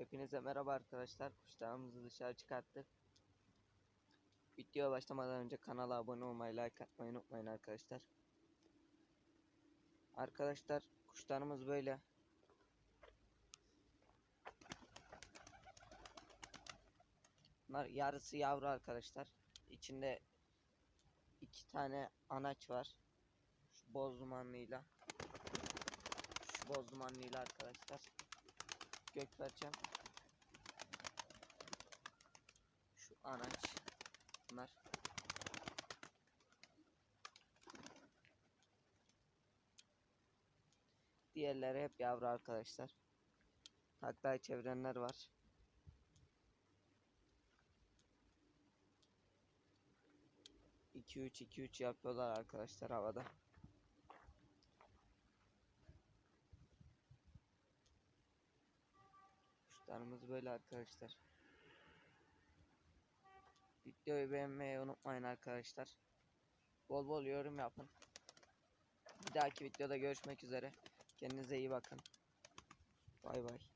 Hepinize merhaba arkadaşlar. Kuşlarımızı dışarı çıkarttık. Videoya başlamadan önce kanala abone olmayı, like atmayı unutmayın arkadaşlar. Arkadaşlar kuşlarımız böyle. Bunlar yarısı yavru arkadaşlar. İçinde iki tane anaç var. Şu boz dumanlıyla. Şu boz dumanlıyla arkadaşlar. Gökberçem. Şu anaç. Bunlar. Diğerleri hep yavru arkadaşlar. Taklaya çevirenler var. İki üç iki üç yapıyorlar arkadaşlar havada. Kuşlarımız böyle arkadaşlar. Videoyu beğenmeyi unutmayın arkadaşlar. Bol bol yorum yapın. Bir dahaki videoda görüşmek üzere. Kendinize iyi bakın. Bay bay.